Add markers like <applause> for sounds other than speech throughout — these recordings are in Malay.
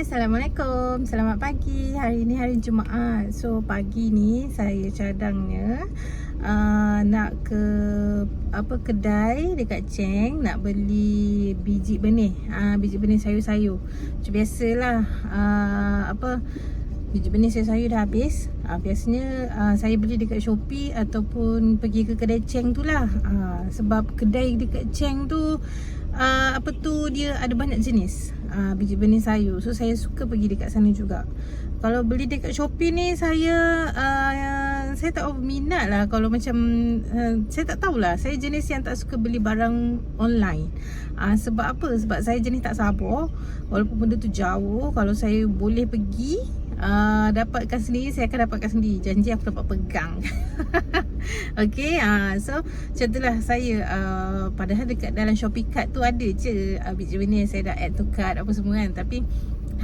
Assalamualaikum. Selamat pagi. Hari ni hari Jumaat. So, pagi ni saya cadangnya uh, nak ke apa kedai dekat Cheng nak beli biji benih. Uh, biji benih sayur-sayur. Macam biasalah uh, apa biji benih sayur-sayur dah habis. Uh, biasanya uh, saya beli dekat Shopee ataupun pergi ke kedai Cheng tu lah. Uh, sebab kedai dekat Cheng tu uh, apa tu dia ada banyak jenis uh, biji benih sayur. So saya suka pergi dekat sana juga. Kalau beli dekat Shopee ni saya uh, saya tak minat lah kalau macam uh, saya tak tahulah. Saya jenis yang tak suka beli barang online. Uh, sebab apa? Sebab saya jenis tak sabar. Walaupun benda tu jauh, kalau saya boleh pergi uh, dapatkan sendiri saya akan dapatkan sendiri. Janji aku dapat pegang. <laughs> Okay uh, So macam itulah saya uh, Padahal dekat dalam Shopee card tu ada je uh, Biji saya dah add to cart apa semua kan. Tapi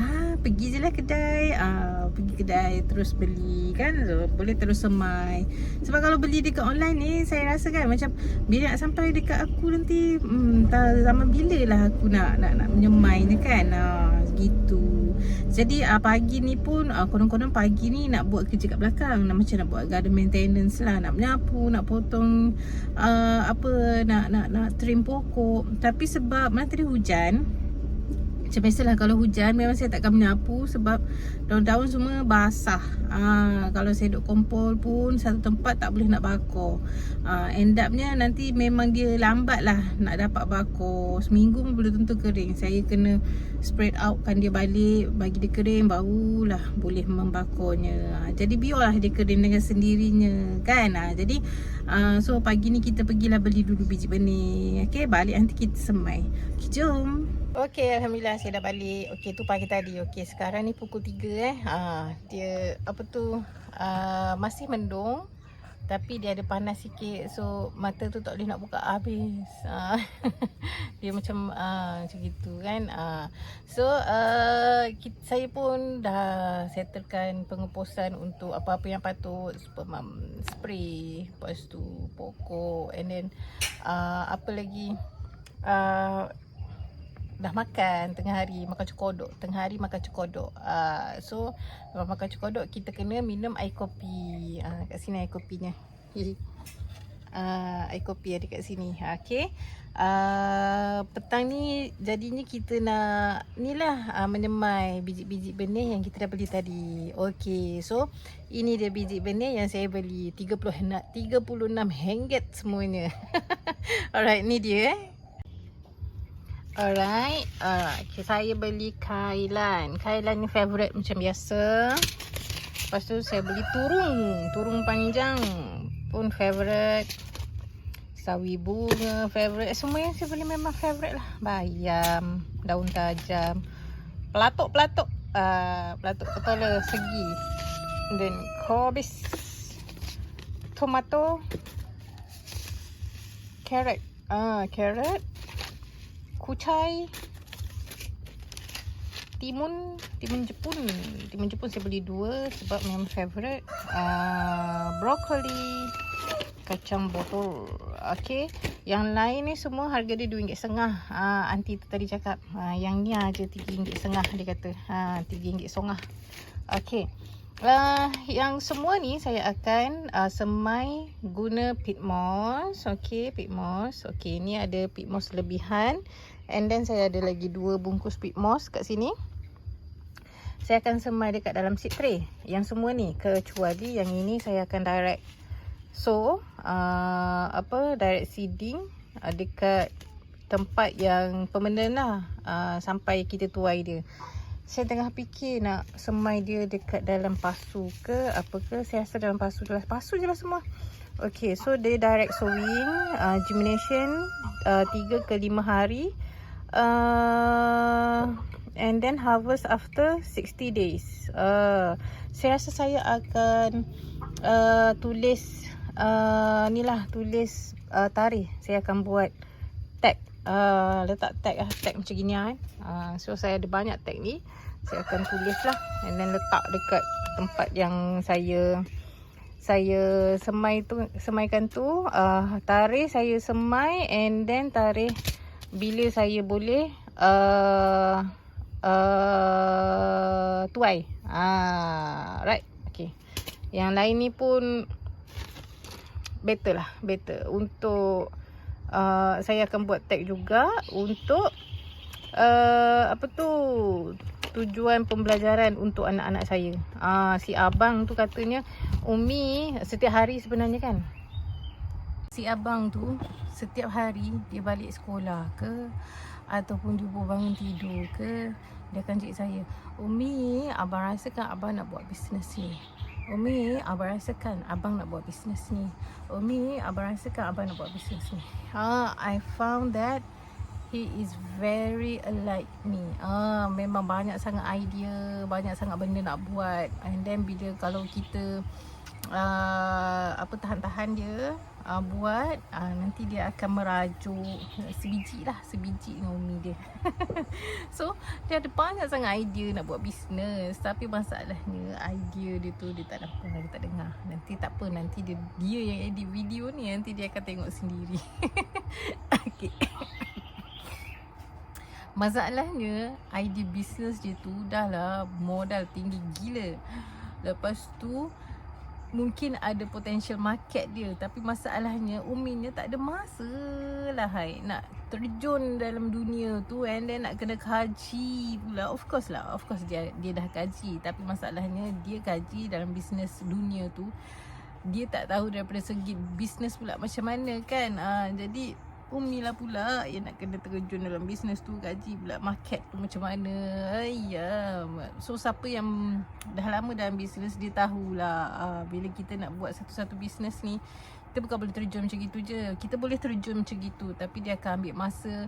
ha, Pergi je lah kedai uh, Pergi kedai terus beli kan. So, Boleh terus semai. Sebab kalau beli dekat online ni Saya rasa kan macam Bila nak sampai dekat aku nanti hmm, tak, Zaman bila lah aku nak nak, nak menyemai ni kan. Uh, Gitu Jadi uh, pagi ni pun uh, Konon-konon pagi ni nak buat kerja kat belakang. Nak, Macam nak buat garden maintenance lah. Nak menyapu, nak potong uh, Apa, nak nak nak trim pokok. Tapi sebab mana tadi hujan macam biasalah kalau hujan memang saya takkan menyapu sebab daun-daun semua basah. Ah kalau saya duduk kompol pun satu tempat tak boleh nak bakar. Ah end upnya nanti memang dia lambat lah nak dapat bakar. Seminggu pun belum tentu kering. Saya kena spread outkan dia balik bagi dia kering barulah boleh membakarnya. Ah, jadi biarlah dia kering dengan sendirinya kan. Ah jadi ah, so pagi ni kita pergilah beli dulu biji benih. Okey balik nanti kita semai. Okay, jom. Okey, alhamdulillah saya dah balik. Okey, tu pagi tadi. Okey, sekarang ni pukul 3 eh. Ha, dia apa tu? Uh, masih mendung. Tapi dia ada panas sikit. So, mata tu tak boleh nak buka habis. Uh, <laughs> dia macam uh, macam gitu kan. Uh, so, uh, kita, saya pun dah settlekan pengepusan untuk apa-apa yang patut. Supermam spray. Lepas tu pokok. And then, uh, apa lagi? Uh, dah makan tengah hari makan cokodok tengah hari makan cokodok uh, so lepas makan cokodok kita kena minum air kopi. Uh, kat sini air kopinya. Uh, air kopi ada kat sini. Okey. Uh, petang ni jadinya kita nak ni lah uh, menyemai biji-biji benih yang kita dah beli tadi. Okey so ini dia biji benih yang saya beli. 30 36 ringgit semuanya. <laughs> Alright ni dia eh Alright, uh, okay, saya beli kailan. Kailan ni favourite macam biasa. Lepas tu saya beli turung. Turung panjang pun favourite. Sawi bunga favourite. Semua yang saya beli memang favourite lah. Bayam, daun tajam. Pelatuk-pelatuk. Uh, pelatuk kepala segi. then kobis. Tomato. Carrot. Ah, uh, carrot kucai timun timun jepun. Timun jepun saya beli dua sebab memang favorite uh, broccoli kacang botol. Okey yang lain ni semua harga dia RM2.5 uh, anti tu tadi cakap uh, yang ni aja RM3.5 dia kata. Uh, RM3.5 okey Uh, yang semua ni saya akan uh, semai guna pit moss. Okey, pit moss. Okey, ni ada pit moss lebihan. And then saya ada lagi dua bungkus pit moss kat sini. Saya akan semai dekat dalam seed tray. Yang semua ni kecuali yang ini saya akan direct. So, uh, apa direct seeding uh, dekat tempat yang permanent lah uh, sampai kita tuai dia saya tengah fikir nak semai dia dekat dalam pasu ke apa ke. Saya rasa dalam pasu je lah. Pasu je lah semua. Ok so dia direct sowing uh, germination uh, 3 ke 5 hari. Uh, and then harvest after 60 days. Uh, saya rasa saya akan uh, tulis uh, ni lah tulis uh, tarikh. Saya akan buat tag uh, letak tag lah tag macam gini kan uh, so saya ada banyak tag ni saya akan tulis lah and then letak dekat tempat yang saya saya semai tu semaikan tu uh, tarikh saya semai and then tarikh bila saya boleh uh, uh, tuai. Ah, right. Okay. Yang lain ni pun better lah, better. Untuk uh, saya akan buat tag juga untuk uh, apa tu tujuan pembelajaran untuk anak-anak saya. Ah, si abang tu katanya Umi setiap hari sebenarnya kan. Si abang tu setiap hari dia balik sekolah ke ataupun dia bangun tidur ke dia akan cakap saya Umi abang rasakan abang nak buat bisnes ni Umi abang rasakan abang nak buat bisnes ni. Umi abang rasakan abang nak buat bisnes ni. Ha, I found that he is very alike me. Ah memang banyak sangat idea banyak sangat benda nak buat. And then bila kalau kita uh, apa tahan-tahan dia uh, buat uh, nanti dia akan merajuk sebiji lah sebiji umi dia. <laughs> So dia ada banyak sangat idea nak buat bisnes tapi masalahnya idea dia tu dia tak dapat dia tak dengar. Nanti tak apa nanti dia dia yang edit video ni nanti dia akan tengok sendiri. <laughs> Okay. Masalahnya idea bisnes dia tu dah lah modal tinggi gila. Lepas tu mungkin ada potential market dia Tapi masalahnya uminya tak ada masa lah hai. Nak terjun dalam dunia tu and then nak kena kaji pula. Of course lah, of course dia, dia dah kaji Tapi masalahnya dia kaji dalam bisnes dunia tu. Dia tak tahu daripada segi bisnes pula macam mana kan. Ha, Jadi Umi lah pula yang nak kena terjun dalam bisnes tu Gaji pula market tu macam mana. Ayah So siapa yang dah lama dalam bisnes Dia tahulah uh, Bila kita nak buat satu-satu bisnes ni Kita bukan boleh terjun macam gitu je. Kita boleh terjun macam gitu Tapi dia akan ambil masa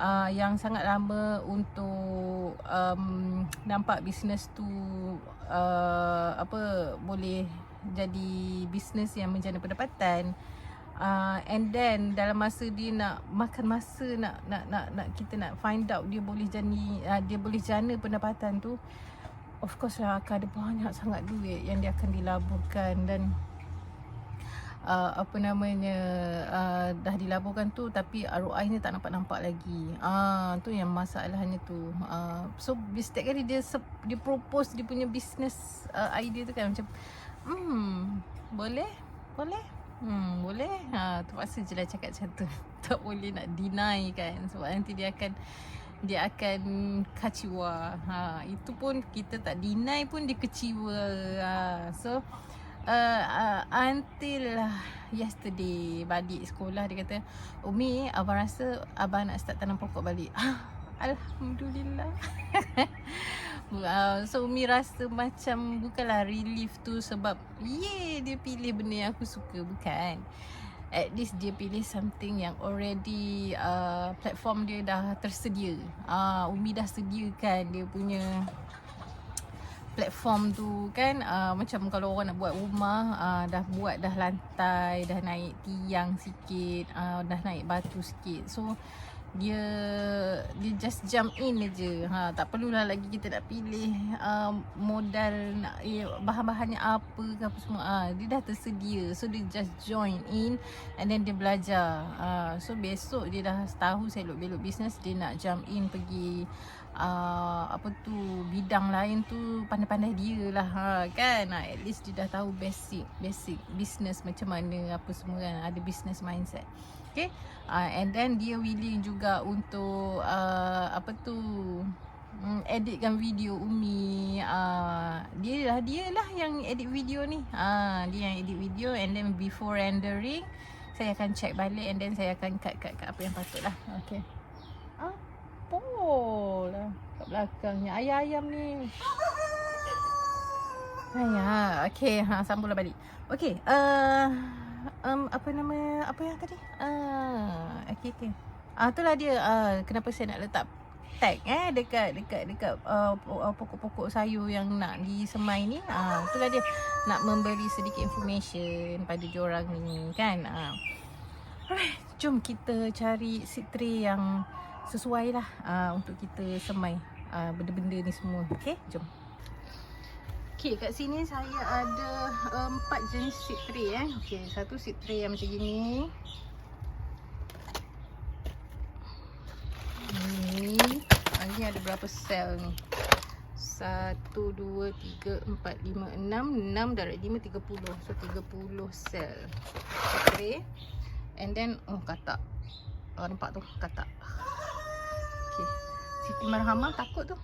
uh, Yang sangat lama untuk um, Nampak bisnes tu uh, Apa Boleh jadi bisnes yang menjana pendapatan uh, and then dalam masa dia nak makan masa nak nak nak nak kita nak find out dia boleh jadi uh, dia boleh jana pendapatan tu of course lah akan ada banyak sangat duit yang dia akan dilaburkan dan uh, apa namanya uh, dah dilaburkan tu tapi ROI ni tak nampak-nampak lagi. Ah uh, tu yang masalahnya tu. Uh, so setiap kali dia dia propose dia punya business uh, idea tu kan macam hmm boleh? Boleh Hmm, boleh. Ha, terpaksa je lah cakap macam tu. <laughs> Tak boleh nak deny kan. Sebab nanti dia akan dia akan kecewa. Ha, itu pun kita tak deny pun dia kecewa. Ha, so uh, uh, until yesterday balik sekolah dia kata, "Umi, abang rasa abang nak start tanam pokok balik." <laughs> Alhamdulillah. <laughs> so Umi rasa macam bukanlah relief tu sebab ye dia pilih benda yang aku suka bukan. At least dia pilih something yang already uh, platform dia dah tersedia. Uh, Umi dah sediakan dia punya platform tu kan? Uh, macam kalau orang nak buat rumah uh, dah buat dah lantai dah naik tiang sikit uh, dah naik batu sikit. So dia dia just jump in aja. Ha tak perlulah lagi kita nak pilih uh, modal nak eh, bahan-bahannya apa ke apa semua. Ah ha, dia dah tersedia. So dia just join in and then dia belajar. Ha so besok dia dah tahu selok-belok bisnes dia nak jump in pergi uh, apa tu bidang lain tu pandai-pandai dia lah ha kan. Ha, at least dia dah tahu basic basic business macam mana apa semua kan. Ada business mindset. Okay? Uh, And then dia willing juga untuk uh, Apa tu um, Editkan video Umi. Uh, Dia lah dia lah yang edit video ni. Uh, Dia yang edit video And then before rendering Saya akan check balik And then saya akan cut-cut apa yang patut lah. Okay. Apa lah Kat belakangnya. Ayam-ayam ni. <laughs> Ayah, okay, ha, sambunglah balik. Okay, uh, um, apa nama apa yang tadi? Ah, okey okey. Ah itulah dia ah kenapa saya nak letak tag eh dekat dekat dekat uh, pokok-pokok sayur yang nak disemai ni. Ah itulah dia nak memberi sedikit information pada diorang ni kan. Ah. Alright, jom kita cari tray yang sesuai lah uh, untuk kita semai uh, benda-benda ni semua. Okay, jom. Okay, kat sini saya ada um, empat jenis seed tray eh. Okay, satu seed tray yang macam gini. Ini, ini ada berapa sel ni? 1, Satu, dua, tiga, empat, lima, enam. Enam darab lima, tiga puluh. So, tiga puluh sel. Spray And then, oh katak. Oh nampak tu, katak. Okay Siti Marhamah takut tu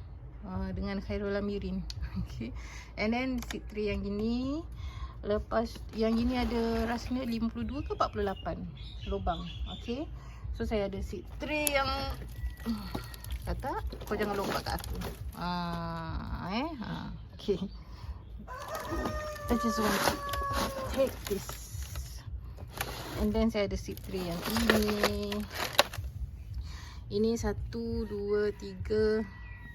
uh, Dengan Khairul Amirin <laughs> Okay And then, seat tray yang gini Lepas, yang gini ada rasanya 52 ke 48 Lubang Okay So, saya ada seat tray yang <clears throat> Kata, kau jangan lompat kat aku. Ah, eh, ah, okay. I just want to take this. And then saya ada seat tray yang ini. Ini satu, dua, tiga,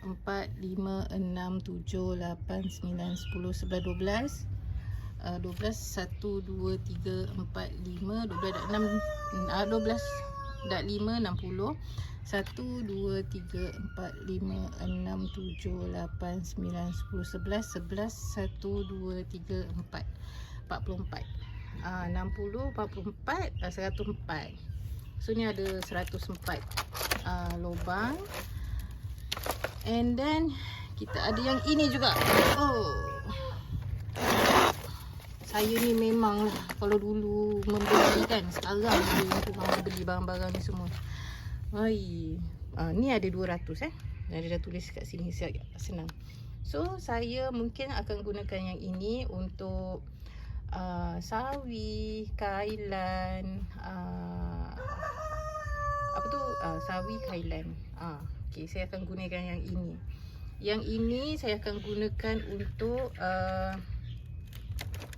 empat, lima, enam, tujuh, lapan, sembilan, sepuluh, sebelas, dua belas. Uh, dua belas, satu, dua, tiga, empat, lima, dua belas, enam, uh, dua belas, dah lima, enam puluh. 1, 2, 3, 4, 5, 6, 7, 8, 9, 10, 11, 11, 1, 2, 3, 4 44 uh, 60, 44, uh, 104 So ni ada 104 uh, lubang And then kita ada yang ini juga Oh saya ni memang kalau dulu membeli kan sekarang beli barang-barang ni semua Hai. Uh, ni ada 200 eh. Ada dah tulis kat sini siap senang. So saya mungkin akan gunakan yang ini untuk uh, sawi, kailan, uh, apa tu? Uh, sawi, kailan. Ah, uh, okey, saya akan gunakan yang ini. Yang ini saya akan gunakan untuk uh,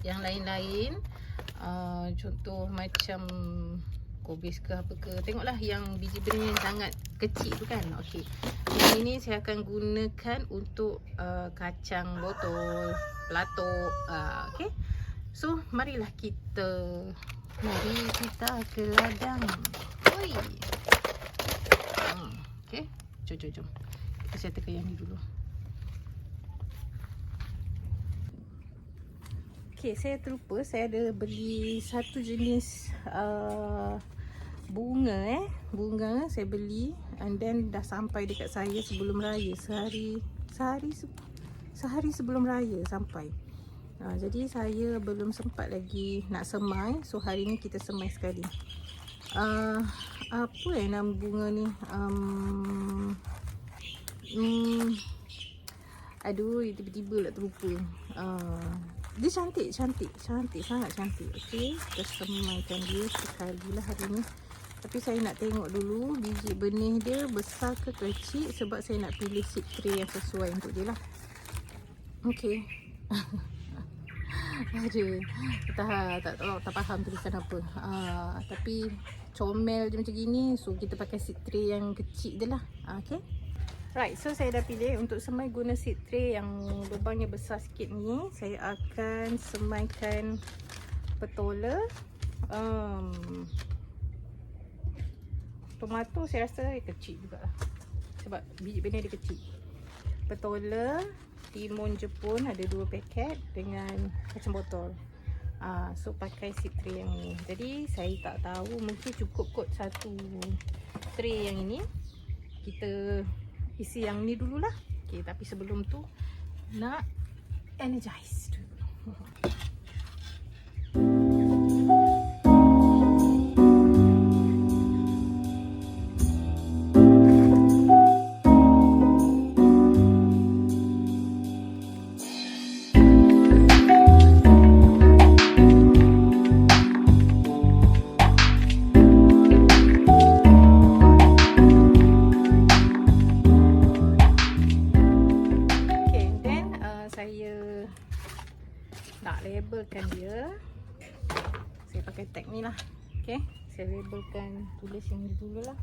yang lain-lain. Uh, contoh macam kobis ke apa ke. Tengoklah yang biji benih yang sangat kecil tu kan. Okey. Yang ini saya akan gunakan untuk uh, kacang botol pelatuk. Uh, okey. So marilah kita mari kita ke ladang. Oi. Hmm, okey jom jom jom. Kita settlekan yang ni dulu. Okay, saya terlupa. Saya ada beli satu jenis uh, bunga eh. Bunga saya beli and then dah sampai dekat saya sebelum raya. Sehari sehari sehari sebelum raya sampai. Ha, jadi saya belum sempat lagi nak semai. So hari ni kita semai sekali uh, apa eh nama bunga ni? Um, um, aduh tiba-tiba lah terlupa. Uh, dia cantik cantik cantik sangat cantik okey? Semaikan dia sekali lah hari ni. Tapi saya nak tengok dulu biji benih dia besar ke kecil? Sebab saya nak pilih seed tray yang sesuai untuk dia lah. Okey. <laughs> Aduh. Tak, tak, tak, tak faham tulisan apa. Uh, tapi comel je macam gini. So kita pakai seed tray yang kecil je lah. Uh, okay. Right, so saya dah pilih untuk semai guna seed tray yang lubangnya besar sikit ni. Saya akan semaikan petola. Um, tomato saya rasa kecil juga lah sebab biji benih dia kecil petola timun jepun ada dua paket dengan kacang botol. Uh, so pakai si tray yang ni. Jadi saya tak tahu mungkin cukup kot satu tray yang ini. Kita isi yang ni dululah. Okay, tapi sebelum tu nak energize dulu <laughs> tulis yang ni dulu lah.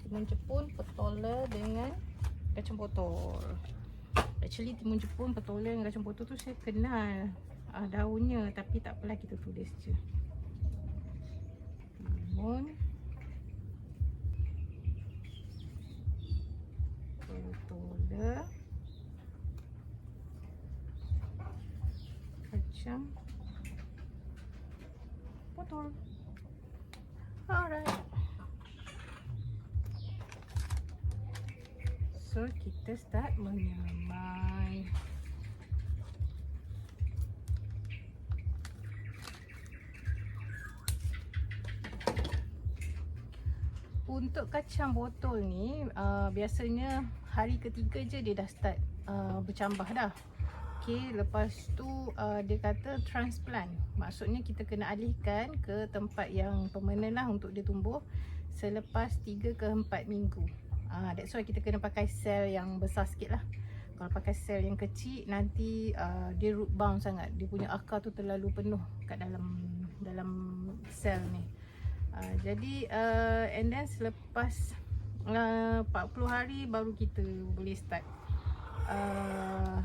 Timun jepun, petola dengan kacang botol. Actually timun jepun, petola dengan kacang botol tu saya kenal uh, daunnya. Tapi tak apalah kita tulis je. Timun. Petola Malaysia. Motor. Alright. So e kita start menyemai. Untuk kacang botol ni uh, biasanya hari ketiga je dia dah start uh, bercambah dah. Okay, lepas tu uh, dia kata transplant. Maksudnya kita kena alihkan ke tempat yang permanent lah untuk dia tumbuh selepas 3 ke 4 minggu. Uh, that's why kita kena pakai sel yang besar sikit lah. Kalau pakai sel yang kecil nanti uh, dia root bound sangat. Dia punya akar tu terlalu penuh kat dalam dalam sel ni. Uh, jadi uh, and then selepas uh, 40 hari baru kita boleh start uh,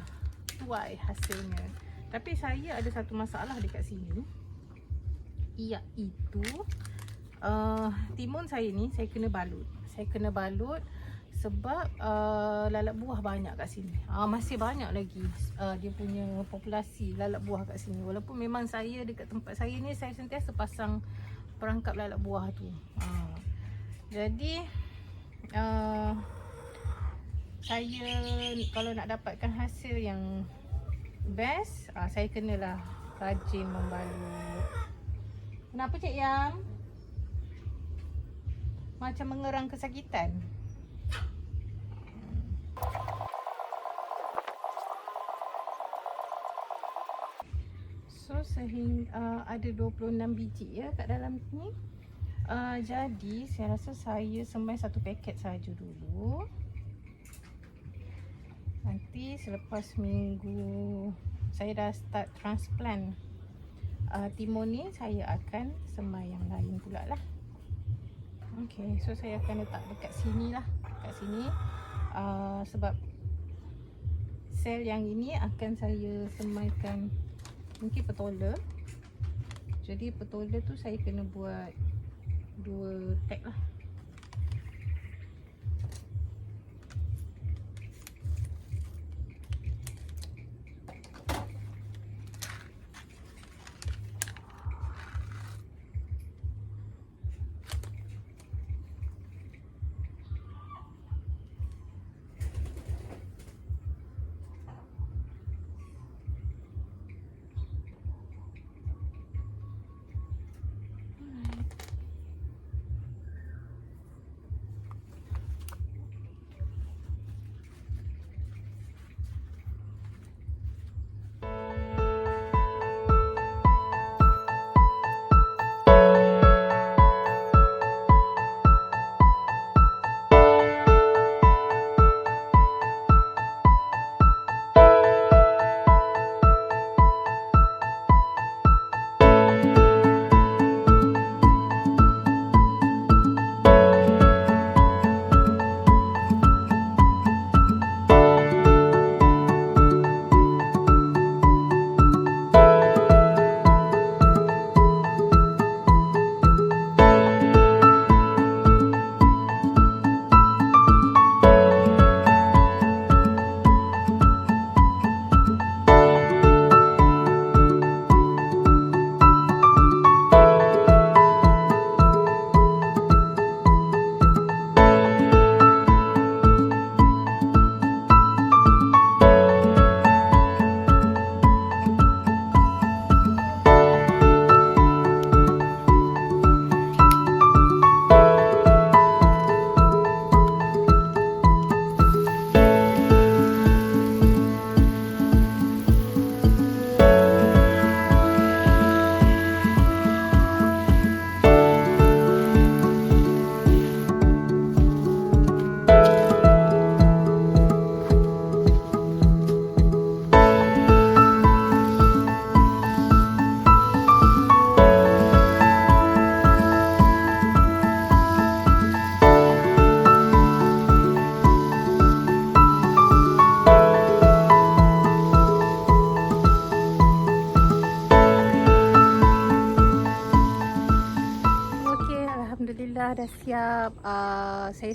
tuai hasilnya. Tapi saya ada satu masalah dekat sini. Iaitu uh, timun saya ni saya kena balut. Saya kena balut sebab uh, lalat buah banyak kat sini. Uh, masih banyak lagi uh, dia punya populasi lalat buah kat sini. Walaupun memang saya dekat tempat saya ni saya sentiasa pasang perangkap lalat buah tu. Uh, jadi uh, saya kalau nak dapatkan hasil yang best, uh, saya kenalah rajin membalut. Kenapa Cik Yang? Macam mengerang kesakitan. So sehingga uh, ada 26 biji ya kat dalam ni. Uh, jadi saya rasa saya semai satu paket saja dulu. Nanti selepas minggu saya dah start transplant uh, timun ni saya akan semai yang lain pula lah. Okay, so saya akan letak dekat sini lah. Dekat sini uh, sebab sel yang ini akan saya semaikan mungkin petola jadi petola tu saya kena buat dua tag lah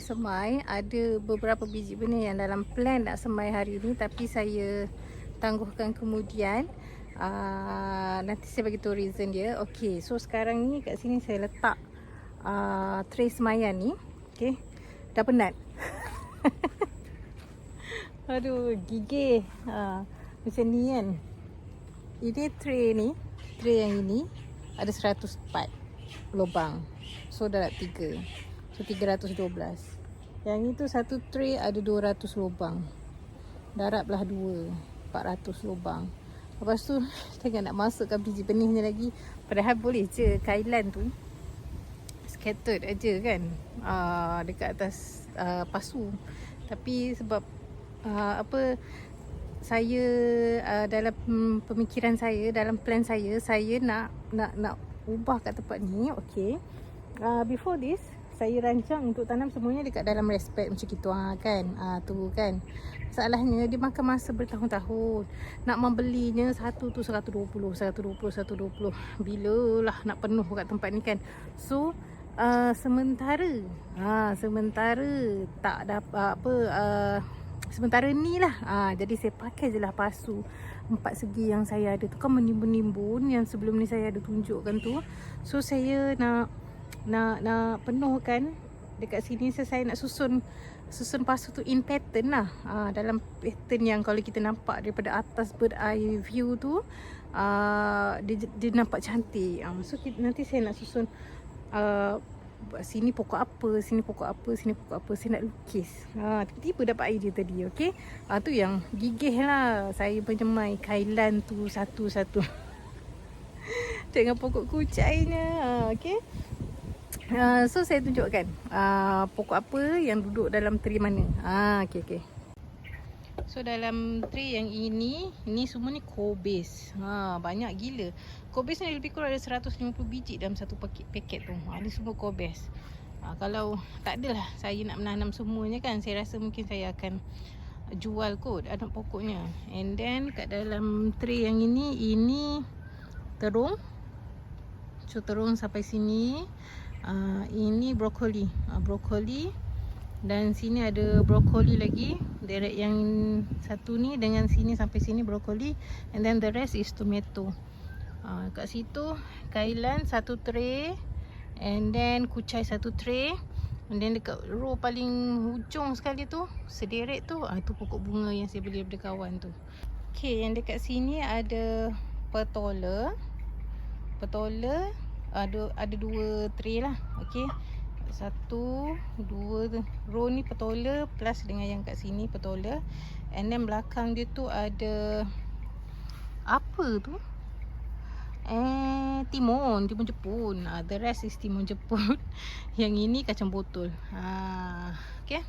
semai ada beberapa biji benih yang dalam plan nak semai hari ni tapi saya tangguhkan kemudian. Uh, nanti saya bagi tahu reason dia. Ok so sekarang ni kat sini saya letak uh, tray semayan ni. Ok dah penat. <laughs> Aduh gigih. Uh, macam ni kan? Ini tray ni tray yang ini ada 104 lubang. So dah nak tiga So 312 Yang itu satu tray ada 200 lubang. Darat belah dua 400 lubang. Lepas tu <laughs> Tengah nak masukkan biji benih ni lagi. Padahal boleh je Kailan tu. Scattered aja kan. Uh, Dekat atas uh, pasu. Tapi sebab uh, Apa Saya uh, Dalam pemikiran saya Dalam plan saya Saya nak Nak nak ubah kat tempat ni Okay uh, Before this saya rancang untuk tanam semuanya dekat dalam respect macam gitu ha, kan? Ha, tu kan. Masalahnya dia makan masa bertahun-tahun. Nak membelinya satu tu 120 120 120 bila lah nak penuh kat tempat ni kan? So uh, sementara ha, sementara tak dapat apa uh, sementara ni lah. Ha, jadi saya pakai je lah pasu empat segi yang saya ada tu. Kan menimbun-nimbun yang sebelum ni saya ada tunjukkan tu. So saya nak nak nak penuhkan dekat sini saya nak susun susun pasu tu in pattern lah. Uh, dalam pattern yang kalau kita nampak daripada atas bird eye view tu uh, dia, dia nampak cantik. Uh, so kita, nanti saya nak susun uh, sini pokok apa sini pokok apa sini pokok apa saya nak lukis. Ha, tiba-tiba dapat idea tadi okey? Ha, tu yang gigih lah. Saya menyemai kailan tu satu-satu. <laughs> Dengan pokok kucainya ha, okey Uh, so saya tunjukkan uh, pokok apa yang duduk dalam tree mana. Ah okey okey. So dalam tree yang ini, ini semua ni kobis. Ha banyak gila. Kobis ni lebih kurang ada 150 biji dalam satu paket, paket tu. Ha ni semua kobis. Ha, kalau tak adalah saya nak menanam semuanya kan, saya rasa mungkin saya akan jual kot anak pokoknya. And then kat dalam tree yang ini, ini terung. So terung sampai sini uh, ini brokoli. Uh, brokoli. Dan sini ada brokoli lagi. Direct yang satu ni dengan sini sampai sini brokoli. And then the rest is tomato. Uh, kat situ kailan satu tray. And then kucai satu tray. And then dekat row paling hujung sekali tu sederet tu uh, tu pokok bunga yang saya beli daripada kawan tu. Okay, yang dekat sini ada petola petola ada ada dua tray lah okey. Satu dua row ni petola plus dengan yang kat sini petola and then belakang dia tu ada apa tu? Eh timun timun jepun. Uh, the rest is timun jepun. <laughs> Yang ini kacang botol. Ha okey.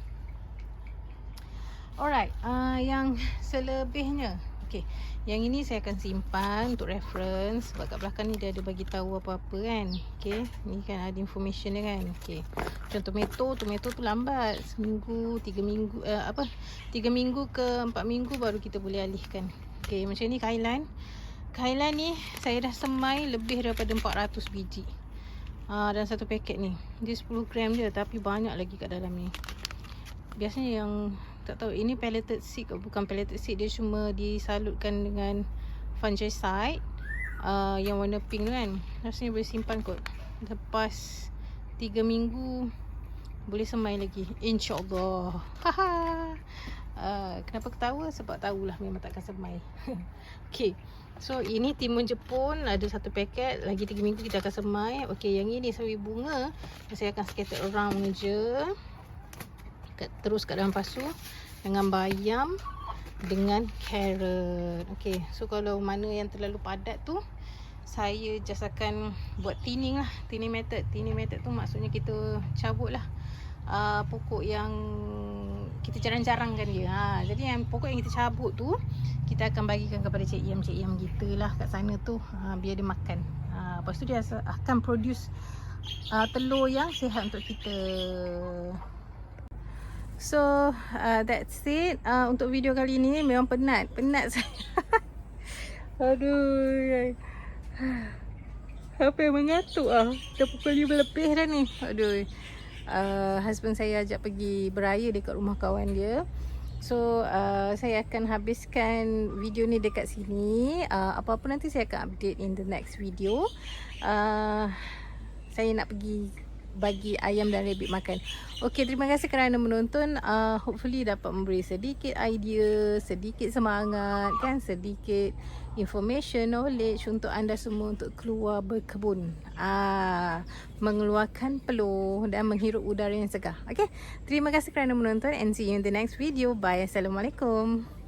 Alright uh, yang selebihnya Okey. Yang ini saya akan simpan untuk reference sebab kat belakang ni dia ada bagi tahu apa-apa kan. Okey. Ni kan ada information dia kan. Okey. Macam tomato, tomato tu lambat. Seminggu, tiga minggu uh, apa? Tiga minggu ke empat minggu baru kita boleh alihkan. Okey, macam ni kailan. Kailan ni saya dah semai lebih daripada 400 biji. Ah uh, dan satu paket ni. Dia 10 gram je tapi banyak lagi kat dalam ni. Biasanya yang tak tahu ini pelleted seed ke bukan pelleted seed dia cuma disalutkan dengan fungicide uh, yang warna pink tu kan. Rasanya boleh simpan kot. Lepas 3 minggu boleh semai lagi. Insyaallah. Haha. Uh, kenapa ketawa? Sebab tahulah memang takkan semai. <laughs> Okey so ini timun jepun. Ada satu paket. Lagi 3 minggu kita akan semai. Okey yang ini sawi bunga. Saya akan scatter around je terus kat dalam pasu dengan bayam dengan carrot. Okey, so kalau mana yang terlalu padat tu saya just akan buat thinning lah, thinning method. Thinning method tu maksudnya kita cabut lah uh, pokok yang kita jarang-jarangkan dia. Ha, jadi yang pokok yang kita cabut tu kita akan bagikan kepada Cik Iam, Cik Iam kita lah kat sana tu ha, biar dia makan. Ha, lepas tu dia akan produce uh, telur yang sihat untuk kita. So uh, that's it. Uh, Untuk video kali ni Memang penat. Penat <laughs> saya Aduh. Apa yang mengatuk ah? Dah pukul 5 lebih dah ni. Aduh. Uh, Husband saya ajak pergi beraya Dekat rumah kawan dia. So uh, saya akan habiskan video ni dekat sini. Uh, Apa-apa nanti saya akan update in the next video. Uh, Saya nak pergi bagi ayam dan rabbit makan. Okey, terima kasih kerana menonton. Uh, hopefully dapat memberi sedikit idea, sedikit semangat kan, sedikit information, knowledge untuk anda semua untuk keluar berkebun. Ah, mengeluarkan peluh dan menghirup udara yang segar. Okey. Terima kasih kerana menonton and see you in the next video. Bye. Assalamualaikum.